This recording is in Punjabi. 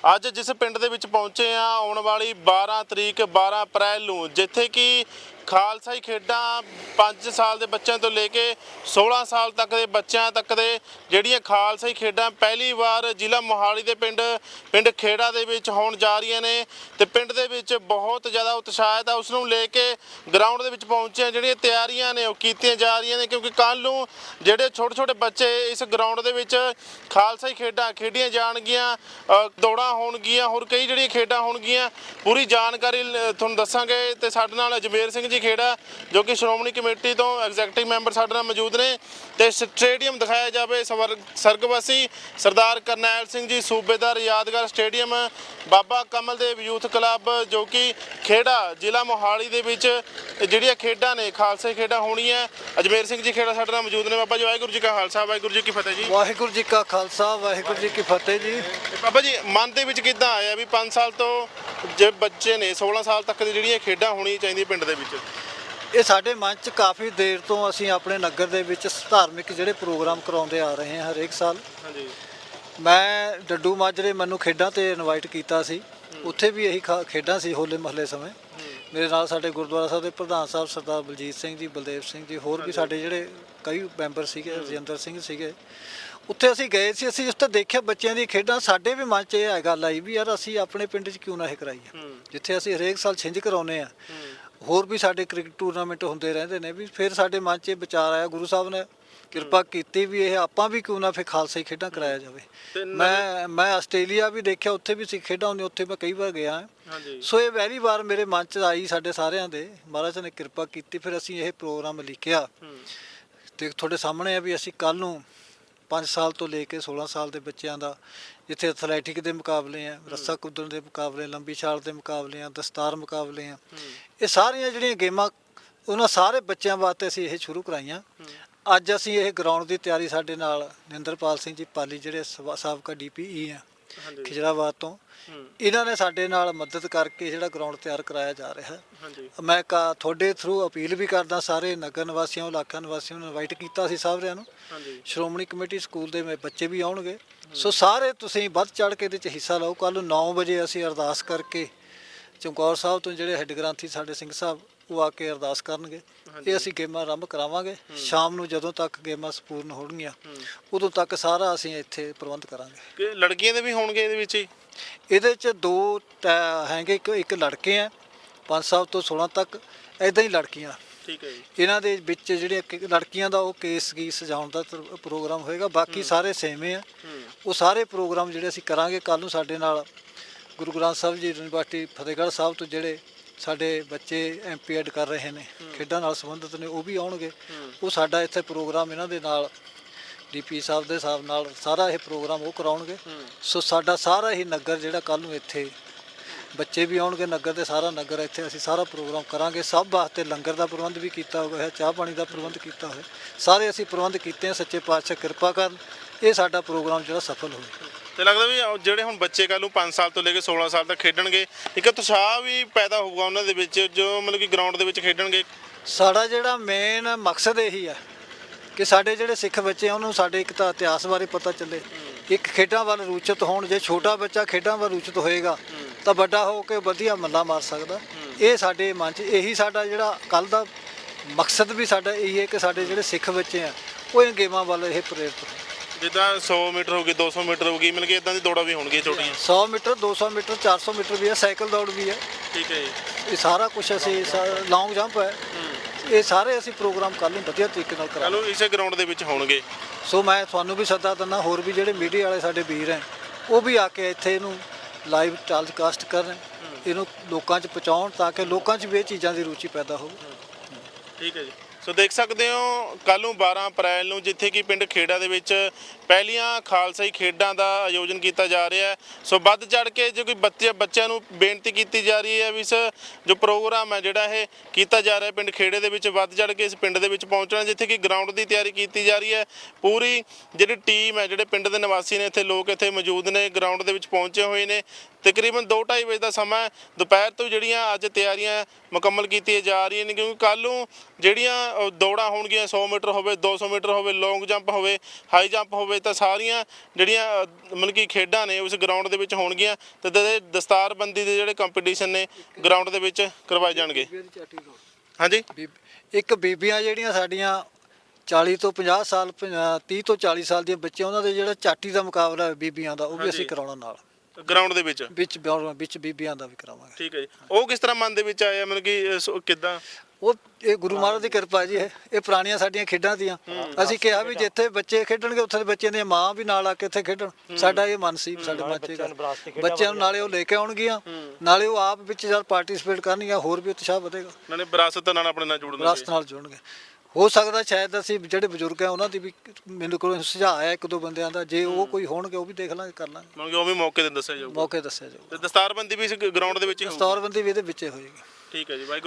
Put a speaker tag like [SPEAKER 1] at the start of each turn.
[SPEAKER 1] ਅੱਜ ਜਿਸ ਪਿੰਡ ਦੇ ਵਿੱਚ ਪਹੁੰਚੇ ਆ ਆਉਣ ਵਾਲੀ 12 ਤਰੀਕ 12 ਅਪ੍ਰੈਲ ਨੂੰ, ਜਿੱਥੇ ਕਿ ਖਾਲਸਾਈ ਖੇਡਾਂ 5 ਸਾਲ ਦੇ ਬੱਚਿਆਂ ਤੋਂ ਲੈ ਕੇ 16 ਸਾਲ ਤੱਕ ਦੇ ਬੱਚਿਆਂ ਤੱਕ ਦੇ ਜਿਹੜੀਆਂ ਖਾਲਸਾਈ ਖੇਡਾਂ ਪਹਿਲੀ ਵਾਰ ਜ਼ਿਲ੍ਹਾ ਮੋਹਾਲੀ ਦੇ ਪਿੰਡ ਪਿੰਡ ਖੇੜਾ ਦੇ ਵਿੱਚ ਹੋਣ ਜਾ ਰਹੀਆਂ ਨੇ ਤੇ ਪਿੰਡ ਦੇ ਵਿੱਚ ਬਹੁਤ ਜ਼ਿਆਦਾ ਉਤਸ਼ਾਹਿਤ ਆ ਉਸ ਨੂੰ ਲੈ ਕੇ ਗਰਾਊਂਡ ਦੇ ਵਿੱਚ ਪਹੁੰਚੇ ਜਿਹੜੀਆਂ ਤਿਆਰੀਆਂ ਨੇ ਉਹ ਕੀਤੀਆਂ ਜਾ ਰਹੀਆਂ ਨੇ ਕਿਉਂਕਿ ਕੱਲ ਨੂੰ ਜਿਹੜੇ ਛੋਟੇ ਛੋਟੇ ਬੱਚੇ ਇਸ ਗਰਾਊਂਡ ਦੇ ਵਿੱਚ ਖਾਲਸਾਈ ਖੇਡਾਂ ਖੇਡੀਆਂ ਜਾਣਗੀਆਂ ਦੌੜਾਂ ਹੋਣਗੀਆਂ, ਹੋਰ ਕਈ ਜਿਹੜੀਆਂ ਖੇਡਾਂ ਹੋਣਗੀਆਂ, ਪੂਰੀ ਜਾਣਕਾਰੀ ਲ- ਤੁਹਾਨੂੰ ਦੱਸਾਂਗੇ ਤੇ ਸਾਡੇ ਨਾਲ ਅਜਮੇਰ ਸਿੰਘ ਜੀ ਖੇੜਾ ਜੋ ਕਿ ਸ਼੍ਰੋਮਣੀ ਕਮੇਟੀ ਤੋਂ ਐਗਜ਼ੈਕਟਿਵ ਮੈਂਬਰ ਸਾਡੇ ਨਾਲ ਮੌਜੂਦ ਨੇ। ਤੇ ਸਟੇਡੀਅਮ ਦਿਖਾਇਆ ਜਾਵੇ, ਸਵਰ- ਸਰਗਵਾਸੀ ਸਰਦਾਰ ਕਰਨੈਲ ਸਿੰਘ ਜੀ, ਸੂਬੇਦਾਰ ਯਾਦਗਾਰ stadium Baba Kamaldev youth club ਜੋ ਕਿ ਖੇੜਾ ਜ਼ਿਲ੍ਹਾ ਮੋਹਾਲੀ ਦੇ ਵਿੱਚ ਜਿਹੜੀਆਂ ਖੇਡਾਂ ਨੇ ਖਾਲਸੇ ਖੇਡਾਂ ਹੋਣੀਆਂ। ਅਜਮੇਰ ਸਿੰਘ ਜੀ ਖੇੜਾ ਸਾਡੇ ਨਾਲ ਮੌਜੂਦ ਨੇ। ਬਾਬਾ ਜੀ ਵਾਹਿਗੁਰੂ ਜੀ ਕਾ ਖਾਲਸਾ ਵਾਹਿਗੁਰੂ ਜੀ ਕੀ ਫਤਿਹ ਜੀ।
[SPEAKER 2] ਵਾਹਿਗੁਰੂ ਜੀ ਕਾ ਖਾਲਸਾ ਵਾਹਿਗੁਰੂ ਜੀ ਕੀ ਫਤਿਹ ਜੀ।
[SPEAKER 1] ਬਾਬਾ ਜੀ ਮਨ ਦੇ ਵਿੱਚ ਕਿੱਦਾਂ ਆਇਆ ਵੀ 5 ਸਾਲ ਤੋਂ ਜੇ ਬੱਚੇ ਨੇ 16 ਸਾਲ ਤੱਕ ਦੀ ਜਿਹੜੀਆਂ ਖੇਡਾਂ ਹੋਣੀਆਂ ਚਾਹੀਦੀਆਂ ਪਿੰਡ ਦੇ ਵਿੱਚ?
[SPEAKER 2] ਇਹ ਸਾਡੇ ਮਨ ਚ ਕਾਫੀ ਦੇਰ ਤੋਂ ਅਸੀਂ ਆਪਣੇ ਨਗਰ ਦੇ ਵਿੱਚ ਧਾਰਮਿਕ ਜਿਹੜੇ ਪ੍ਰੋਗਰਾਮ ਕਰਾਉਂਦੇ ਆ ਰਹੇ ਹਾਂ ਹਰੇਕ ਸਾਲ।
[SPEAKER 1] ਹਾਂਜੀ।
[SPEAKER 2] ਮੈਂ ਡੱਡੂ ਮਾਜਰੇ ਮੈਨੂੰ ਖੇਡਾਂ ਤੇ ਇਨਵਾਈਟ ਕੀਤਾ ਸੀ। ਉੱਥੇ ਵੀ ਇਹੀ ਖਾ- ਖੇਡਾਂ ਸੀ ਹੋਲੇ ਮਹੱਲੇ ਸਮੇਂ। ਮੇਰੇ ਨਾਲ ਸਾਡੇ ਗੁਰਦੁਆਰਾ ਸਾਹਿਬ ਦੇ ਪ੍ਰਧਾਨ ਸਾਹਿਬ ਸਰਦਾਰ ਬਲਜੀਤ ਸਿੰਘ ਜੀ ਬਲਦੇਵ ਸਿੰਘ ਜੀ ਹੋਰ ਵੀ ਸਾਡੇ ਜਿਹੜੇ ਕਈ ਮੈਂਬਰ ਸੀਗੇ ਰਜਿੰਦਰ ਸਿੰਘ ਸੀਗੇ। ਉੱਥੇ ਅਸੀਂ ਗਏ ਸੀ ਅਸੀਂ ਉੱਥੇ ਦੇਖਿਆ ਬੱਚਿਆਂ ਦੀ ਖੇਡਾਂ ਸਾਡੇ ਵੀ ਮਨ 'ਚ ਇਹ ਹੈ ਗੱਲ ਆਈ ਵੀ ਯਾਰ ਅਸੀਂ ਆਪਣੇ ਪਿੰਡ 'ਚ ਕਿਉਂ ਨਾ ਇਹ ਕਰਾਈਏ? ਜਿੱਥੇ ਅਸੀਂ ਹਰੇਕ ਸਾਲ ਛਿੰਝ ਕਰਾਉਨੇ ਆ ਹੋਰ ਵੀ ਸਾਡੇ ਕ੍ਰਿਕਟ ਟੂਰਨਾਮੈਂਟ ਹੁੰਦੇ ਰਹਿੰਦੇ ਨੇ ਵੀ ਫਿਰ ਸਾਡੇ ਮਨ 'ਚ ਇਹ ਵਿਚਾਰ ਆਇਆ ਗੁਰੂ ਸਾਹਿਬ ਨੇ ਕਿਰਪਾ ਕੀਤੀ ਵੀ ਇਹ ਆਪਾਂ ਵੀ ਕਿਉਂ ਨਾ ਫਿਰ ਖਾਲਸਾ ਹੀ ਖੇਡਾਂ ਕਰਾਇਆ ਜਾਵੇ। ਮੈਂ ਮੈਂ ਆਸਟ੍ਰੇਲੀਆ ਵੀ ਦੇਖਿਆ ਉੱਥੇ ਵੀ ਸੀ ਖੇਡਾਂ ਹੁੰਦੀਆਂ ਉੱਥੇ ਮੈਂ ਕਈ ਵਾਰ ਗਿਆ ਸੋ ਇਹ ਪਹਿਲੀ ਵਾਰ ਮੇਰੇ ਮਨ 'ਚ ਆਈ ਸਾਡੇ ਸਾਰਿਆਂ ਦੇ ਮਹਾਰਾਜ ਨੇ ਕਿਰਪਾ ਕੀਤੀ ਫਿਰ ਅਸੀਂ ਇਹ ਪ੍ਰੋਗਰਾਮ ਲਿਖਿਆ। ਤੇ ਤੁਹਾਡੇ ਸਾਹਮਣੇ ਆ ਵੀ ਅਸੀਂ ਕੱਲ ਨੂੰ 5 ਸਾਲ ਤੋਂ ਲੈ ਕੇ 16 ਸਾਲ ਦੇ ਬੱਚਿਆਂ ਦਾ ਜਿੱਥੇ ਐਥਲੈਟਿਕ ਦੇ ਮੁਕਾਬਲੇ ਆ ਰੱਸਾ ਕੁੱਦਣ ਦੇ ਮੁਕਾਬਲੇ ਲੰਬੀ ਛਾਲ ਦੇ ਮੁਕਾਬਲੇ ਆ ਦਸਤਾਰ ਮੁਕਾਬਲੇ ਆ। ਇਹ ਸਾਰੀਆਂ ਜਿਹੜੀਆਂ ਗੇਮਾਂ ਉਹਨਾਂ ਸਾਰੇ ਬੱਚਿਆਂ ਵਾਸਤੇ ਅਸੀਂ ਇਹ ਸ਼ੁਰੂ ਕਰਾਈਆਂ। ਅੱਜ ਅਸੀਂ ਇਹ ਗਰਾਊਂਡ ਦੀ ਤਿਆਰੀ ਸਾਡੇ ਨਾਲ ਨਿੰਦਰਪਾਲ ਸਿੰਘ ਜੀ ਪਾਲੀ ਜਿਹੜੇ ਸਵਾ- ਸਾਬਕਾ ਡੀਪੀਈ ਆ
[SPEAKER 1] ਹਾਂਜੀ।
[SPEAKER 2] ਖਿਜਰਾਬਾਦ ਤੋਂ। ਇਹਨਾਂ ਨੇ ਸਾਡੇ ਨਾਲ ਮਦਦ ਕਰਕੇ ਜਿਹੜਾ ਗਰਾਊਂਡ ਤਿਆਰ ਕਰਾਇਆ ਜਾ ਰਿਹਾ। ਹੈ
[SPEAKER 1] ਹਾਂਜੀ।
[SPEAKER 2] ਮੈਂ ਕਾ ਤੁਹਾਡੇ ਥਰੂ ਅਪੀਲ ਵੀ ਕਰਦਾ ਸਾਰੇ ਨਗਰ ਨਿਵਾਸੀਆਂ ਇਲਾਕਾ ਨਿਵਾਸੀਆਂ ਨੂੰ ਇਨਵਾਈਟ ਕੀਤਾ ਸੀ ਸਾਰਿਆਂ ਨੂੰ।
[SPEAKER 1] ਹਾਂਜੀ।
[SPEAKER 2] ਸ਼੍ਰੋਮਣੀ ਕਮੇਟੀ ਸਕੂਲ ਦੇ ਮੇ ਬੱਚੇ ਵੀ ਆਉਣਗੇ। ਸੋ ਸਾਰੇ ਤੁਸੀਂ ਵੱਧ ਚੜ ਕੇ ਇਹਦੇ ਚ ਹਿੱਸਾ ਲਓ। ਕੱਲ ਨੂੰ 9 ਵਜੇ ਅਸੀਂ ਅਰਦਾਸ ਕਰਕੇ ਚਮਕੌਰ ਸਾਹਿਬ ਤੋਂ ਜਿਹੜੇ ਹੈੱਡ ਗ੍ਰੰਥੀ ਸਾਡੇ ਸਿੰਘ ਸਾਹਿਬ ਉਹ ਆ ਕੇ ਅਰਦਾਸ ਕਰਨਗੇ ਇਹ ਅਸੀਂ ਗੇਮਾਂ ਆਰੰਭ ਕਰਾਵਾਂਗੇ। ਸ਼ਾਮ ਨੂੰ ਜਦੋਂ ਤੱਕ ਗੇਮਾਂ ਸੰਪੂਰਨ ਹੋਣਗੀਆਂ ਉਦੋਂ ਤੱਕ ਸਾਰਾ ਅਸੀਂ ਇੱਥੇ ਪ੍ਰਬੰਧ ਕਰਾਂਗੇ।
[SPEAKER 1] ਕਿ ਲੜਕੀਆਂ ਦੇ ਵੀ ਹੋਣਗੇ ਇਹਦੇ ਵਿੱਚ ਹੀ?
[SPEAKER 2] ਇਹਦੇ ਚ ਦੋ ਹੈਗੇ ਇੱਕ ਇੱਕ ਲੜਕੇ ਆ 5 ਸਾਲ ਤੋਂ 16 ਤੱਕ ਐਦਾਂ ਹੀ ਲੜਕੀਆਂ।
[SPEAKER 1] ਠੀਕ ਹੈ ਜੀ।
[SPEAKER 2] ਇਹਨਾਂ ਦੇ ਵਿੱਚ ਜਿਹੜੀਆਂ ਕਿ- ਲੜਕੀਆਂ ਦਾ ਉਹ ਕੇਸ ਕੀ ਸਜਾਉਣ ਦਾ ਪ੍ਰੋਗਰਾਮ ਹੋਏਗਾ ਬਾਕੀ ਸਾਰੇ ਸੇਮੇ ਆ। ਉਹ ਸਾਰੇ ਪ੍ਰੋਗਰਾਮ ਜਿਹੜੇ ਅਸੀਂ ਕਰਾਂਗੇ ਕੱਲ ਨੂੰ ਸਾਡੇ ਨਾਲ ਗੁਰੂ ਗ੍ਰੰਥ ਸਾਹਿਬ ਜੀ ਯੂਨੀਵਰਸਿਟੀ ਫਤਿਹਗੜ੍ਹ ਸਾਹਿਬ ਤੋਂ ਜਿਹੜੇ ਸਾਡੇ ਬੱਚੇ ਐਮਪੀ ਐਡ ਕਰ ਰਹੇ ਨੇ ਖੇਡਾਂ ਨਾਲ ਸੰਬੰਧਿਤ ਨੇ ਉਹ ਵੀ ਆਉਣਗੇ। ਉਹ ਸਾਡਾ ਇੱਥੇ ਪ੍ਰੋਗਰਾਮ ਇਹਨਾਂ ਦੇ ਨਾਲ ਡੀਪੀ ਸਾਹਿਬ ਦੇ ਹਿਸਾਬ ਨਾਲ ਸਾਰਾ ਇਹ ਪ੍ਰੋਗਰਾਮ ਉਹ ਕਰਾਉਣਗੇ। ਸੋ ਸਾਡਾ ਸਾਰਾ ਹੀ ਨਗਰ ਜਿਹੜਾ ਕੱਲ ਨੂੰ ਇੱਥੇ ਬੱਚੇ ਵੀ ਆਉਣਗੇ ਨਗਰ ਦੇ ਸਾਰਾ ਨਗਰ ਇੱਥੇ ਅਸੀਂ ਸਾਰਾ ਪ੍ਰੋਗਰਾਮ ਕਰਾਂਗੇ। ਸਭ ਵਾਸਤੇ ਲੰਗਰ ਦਾ ਪ੍ਰਬੰਧ ਵੀ ਕੀਤਾ ਹੋਇਆ ਹੈ ਚਾਹ ਪਾਣੀ ਦਾ ਪ੍ਰਬੰਧ ਕੀਤਾ ਹੋਇਆ ਸਾਰੇ ਅਸੀਂ ਪ੍ਰਬੰਧ ਕੀਤੇ ਸੱਚੇ ਪਾਤਸ਼ਾਹ ਕਿਰਪਾ ਕਰਨ ਇਹ ਸਾਡਾ ਪ੍ਰੋਗਰਾਮ ਜਿਹੜਾ ਸਫਲ ਹੋਵੇ
[SPEAKER 1] ਤੇ ਲੱਗਦਾ ਵੀ ਉਹ ਜਿਹੜੇ ਹੁਣ ਬੱਚੇ ਕੱਲ ਨੂੰ 5 ਸਾਲ ਤੋਂ ਲੈ ਕੇ 16 ਸਾਲ ਤੱਕ ਖੇਡਣਗੇ, ਇੱਕ ਉਤਸ਼ਾਹ ਵੀ ਪੈਦਾ ਹੋਊਗਾ ਉਹਨਾਂ ਦੇ ਵਿੱਚ, ਜੋ ਮਤਲਬ ਕਿ ਗਰਾਊਂਡ ਦੇ ਵਿੱਚ ਖੇਡਣਗੇ।
[SPEAKER 2] ਸਾਡਾ ਜਿਹੜਾ ਮੇਨ ਮਕਸਦ ਇਹੀ ਹੈ ਕਿ ਸਾਡੇ ਜਿਹੜੇ ਸਿੱਖ ਬੱਚੇ ਆ, ਉਹਨੂੰ ਸਾਡੇ ਇੱਕ ਤਾਂ ਇਤਿਹਾਸ ਬਾਰੇ ਪਤਾ ਚੱਲੇ। ਇੱਕ ਖੇਡਾਂ ਵੱਲ ਰੁਚਿਤ ਹੋਣ, ਜੇ ਛੋਟਾ ਬੱਚਾ ਖੇਡਾਂ ਵੱਲ ਰੁਚਿਤ ਹੋਏਗਾ, ਤਾਂ ਵੱਡਾ ਹੋ ਕੇ ਵਧੀਆ ਮੱਲਾ ਮਾਰ ਸਕਦਾ। ਇਹ ਸਾਡੇ ਮਨ 'ਚ, ਇਹੀ ਸਾਡਾ ਜਿਹੜਾ ਕੱਲ ਦਾ ਮਕਸਦ ਵੀ ਸਾਡਾ ਇਹੀ ਹੈ ਕਿ ਸਾਡੇ ਜਿਹੜੇ ਸਿੱਖ ਬੱਚੇ ਆ, ਉਹ ਇਹ ਗੇਮਾਂ ਵੱਲ ਇਹ ਪ੍ਰੇਰਿਤ
[SPEAKER 1] ਜਿੱਦਾਂ 100 ਮੀਟਰ ਹੋ ਗਈ 200 ਮੀਟਰ ਹੋ ਗਈ ਮਤਲਬ ਕਿ ਇਦਾਂ ਦੀ ਦੌੜਾਂ ਵੀ ਹੋਣਗੀਆਂ ਛੋਟੀਆਂ।
[SPEAKER 2] 100 ਮੀਟਰ 200 ਮੀਟਰ 400 ਮੀਟਰ ਵੀ ਹੈ ਸਾਈਕਲ ਦੌੜ ਵੀ ਹੈ।
[SPEAKER 1] ਠੀਕ ਹੈ ਜੀ।
[SPEAKER 2] ਇਹ ਸਾਰਾ ਕੁਝ ਅਸੀਂ ਲੌਂਗ ਜੰਪ ਹੈ। ਇਹ ਸਾਰੇ ਅਸੀਂ ਪ੍ਰੋਗਰਾਮ ਕੱਲ੍ਹ ਨੂੰ ਵਧੀਆ ਤਰੀਕੇ ਨਾਲ ਕਰਾਂਗੇ
[SPEAKER 1] ਨੂੰ ਇਸੇ ਗਰਾਊਂਡ ਦੇ ਵਿੱਚ ਹੋਣਗੇ।
[SPEAKER 2] ਸੋ ਮੈਂ ਤੁਹਾਨੂੰ ਵੀ ਸੱਦਾ ਦਿੰਦਾ ਹੋਰ ਵੀ ਜਿਹੜੇ ਮੀਡੀਆ ਵਾਲੇ ਸਾਡੇ ਵੀਰ ਹੈ ਉਹ ਵੀ ਆ ਕੇ ਇੱਥੇ ਇਹਨੂੰ ਲਾਈਵ ਟੈਲੀਕਾਸਟ ਕਰਨ ਇਹਨੂੰ ਲੋਕਾਂ 'ਚ ਪਹੁੰਚਾਉਣ ਤਾਂ ਕਿ ਲੋਕਾਂ 'ਚ ਵੀ ਇਹ ਚੀਜ਼ਾਂ ਦੀ ਰੁਚੀ ਪੈਦਾ ਹੋਵੇ।
[SPEAKER 1] ਠੀਕ ਹੈ ਜੀ। ਸੋ ਦੇਖ ਸਕਦੇ ਹੋ ਕੱਲ ਨੂੰ 12 ਅਪ੍ਰੈਲ ਨੂੰ ਜਿੱਥੇ ਕਿ ਪਿੰਡ ਖੇੜਾ ਦੇ ਵਿੱਚ ਪਹਿਲੀਆਂ ਖਾਲਸਾਈ ਖੇਡਾਂ ਦਾ ਆਯੋਜਨ ਕੀਤਾ ਜਾ ਰਿਹਾ ਹੈ। ਸੋ ਵੱਧ ਚੜ ਕੇ ਜੋ ਕੋਈ ਬੱਚੇ ਬੱਚਿਆਂ ਨੂੰ ਬੇਨਤੀ ਕੀਤੀ ਜਾ ਰਹੀ ਹੈ ਵੀ ਇਸ ਜੋ ਪ੍ਰੋਗਰਾਮ ਹੈ ਜਿਹੜਾ ਇਹ ਕੀਤਾ ਜਾ ਰਿਹਾ ਪਿੰਡ ਖੇੜੇ ਦੇ ਵਿੱਚ, ਵੱਧ ਚੜ ਕੇ ਇਸ ਪਿੰਡ ਦੇ ਵਿੱਚ ਪਹੁੰਚਣਾ, ਜਿੱਥੇ ਕਿ ਗਰਾਊਂਡ ਦੀ ਤਿਆਰੀ ਕੀਤੀ ਜਾ ਰਹੀ ਹੈ। ਪੂਰੀ ਜਿਹੜੀ ਟੀਮ ਹੈ, ਜਿਹੜੇ ਪਿੰਡ ਦੇ ਨਿਵਾਸੀ ਨੇ, ਇੱਥੇ ਲੋਕ ਇੱਥੇ ਮੌਜੂਦ ਨੇ, ਗਰਾਊਂਡ ਦੇ ਵਿੱਚ ਪਹੁੰਚੇ ਹੋਏ ਨੇ। ਤਕਰੀਬਨ 2:30 ਵਜੇ ਦਾ ਸਮਾਂ ਹੈ। ਦੁਪਹਿਰ ਤੋਂ ਜਿਹੜੀਆਂ ਅੱਜ ਤਿਆਰੀਆਂ ਮੁਕੰਮਲ ਕੀਤੀਆਂ ਜਾ ਰਹੀਆਂ ਨੇ ਕਿਉਂਕਿ ਕੱਲ ਨੂੰ ਜਿਹੜੀਆਂ ਅ, ਦੌੜਾਂ ਹੋਣਗੀਆਂ 100 ਮੀਟਰ ਹੋਵੇ 200 ਮੀਟਰ ਹੋਵੇ ਲੌਂਗ ਜੰਪ ਹੋਵੇ ਹਾਈ ਜੰਪ ਹੋਵੇ ਤਾਂ ਸਾਰੀਆਂ ਜਿਹੜੀਆਂ ਅ, ਮਤਲਬ ਕਿ ਖੇਡਾਂ ਨੇ ਉਸ ਗਰਾਊਂਡ ਦੇ ਵਿੱਚ ਹੋਣਗੀਆਂ ਤੇ ਦੇ ਦਸਤਾਰਬੰਦੀ ਦੇ ਜਿਹੜੇ ਕੰਪੀਟੀਸ਼ਨ ਨੇ ਗਰਾਊਂਡ ਦੇ ਵਿੱਚ ਕਰਵਾਏ ਜਾਣਗੇ ਹਾਂਜੀ
[SPEAKER 2] ਬੀਬ- ਇੱਕ ਬੀਬੀਆਂ ਜਿਹੜੀਆਂ ਸਾਡੀਆਂ 40 ਤੋਂ 50 ਸਾਲ 30 ਤੋਂ 40 ਸਾਲ ਦੀਆਂ ਬੱਚੇ ਉਹਨਾਂ ਦੇ ਜਿਹੜਾ ਚਾਟੀ ਦਾ ਮੁਕਾਬਲਾ ਹੈ ਬੀਬੀਆਂ ਦਾ ਉਹ ਵੀ
[SPEAKER 1] ਹਾਂਜੀ।
[SPEAKER 2] ਅਸੀਂ ਕਰਾਉਣਾ ਨਾਲ
[SPEAKER 1] ਗਰਾਊਂਡ ਦੇ ਵਿੱਚ?
[SPEAKER 2] ਵਿੱਚ ਵਿੱਚ ਬੀਬੀਆਂ ਦਾ ਵੀ ਕਰਾਵਾਂਗੇ।
[SPEAKER 1] ਠੀਕ ਹੈ ਜੀ। ਉਹ ਕਿਸ ਤਰ੍ਹਾਂ ਮਨ ਦੇ ਵਿੱਚ ਆਇਆ? ਮਤਲਬ ਕਿ ਅ, ਸੋ ਕਿੱਦਾਂ?
[SPEAKER 2] ਉਹ ਇਹ ਗੁਰੂ ਮਹਾਰਾਜ ਦੀ ਕਿਰਪਾ ਜੀ ਇਹ ਇਹ ਪੁਰਾਣੀਆਂ ਸਾਡੀਆਂ ਖੇਡਾਂ ਦੀਆਂ ਅਸੀਂ ਕਿਹਾ ਵੀ ਜਿੱਥੇ ਬੱਚੇ ਖੇਡਣਗੇ ਉੱਥੇ ਦੇ ਬੱਚਿਆਂ ਦੀਆਂ ਮਾਂ ਵੀ ਨਾਲ ਆ ਕੇ ਇੱਥੇ ਖੇਡਣ। ਸਾਡਾ ਇਹ ਮਨ ਸੀ ਸਾਡੇ ਬੱਚੇ ਬੱਚਿਆਂ ਨੂੰ ਨਾਲੇ ਉਹ ਲੈ ਕੇ ਆਉਣਗੀਆਂ। ਨਾਲੇ ਉਹ ਆਪ ਵਿੱਚ ਜਦ ਪਾਰਟਿਸਿਪੇਟ ਕਰਨਗੀਆਂ ਹੋਰ ਵੀ ਉਤਸ਼ਾਹ ਵਧੇਗਾ।
[SPEAKER 1] ਨਾਲੇ ਵਿਰਾਸਤ ਨਾਲ ਆਪਣੇ ਨਾਲ ਜੁੜਨਗੇ।
[SPEAKER 2] ਵਿਰਾਸਤ ਨਾਲ ਜੁੜਨਗੇ। ਹੋ ਸਕਦਾ ਸ਼ਾਇਦ ਅਸੀਂ ਜਿਹੜੇ ਬਜ਼ੁਰਗ ਆ ਉਹਨਾਂ ਦੀ ਵੀ ਮੈਨੂੰ ਕੋਲ ਸੁਝਾਅ ਆਇਆ ਇੱਕ ਦੋ ਬੰਦਿਆਂ ਦਾ ਜੇ ਉਹ ਕੋਈ ਹੋਣਗੇ ਉਹ ਵੀ ਦੇਖ ਲਾਂਗੇ ਕਰ ਲਾਂਗੇ।
[SPEAKER 1] ਕਿ ਉਹ ਵੀ ਮੌਕੇ ਤੇ ਦੱਸਿਆ ਜਾਊਗਾ।
[SPEAKER 2] ਮੌਕੇ ਦੱਸਿਆ ਜਾਊਗਾ।
[SPEAKER 1] ਤੇ ਦਸਤਾਰਬੰਦੀ ਵੀ ਇਸ ਗਰਾਊਂਡ ਦੇ ਵਿੱਚ ਹੀ ਹੋਊਗੀ।
[SPEAKER 2] ਦਸਤੌਰਬੰਦੀ ਵੀ ਇਹਦੇ ਵਿੱਚ ਹੀ ਹੋਏਗੀ।
[SPEAKER 1] ਠੀਕ ਹੈ ਜੀ ਵਾਹਿਗੁਰੂ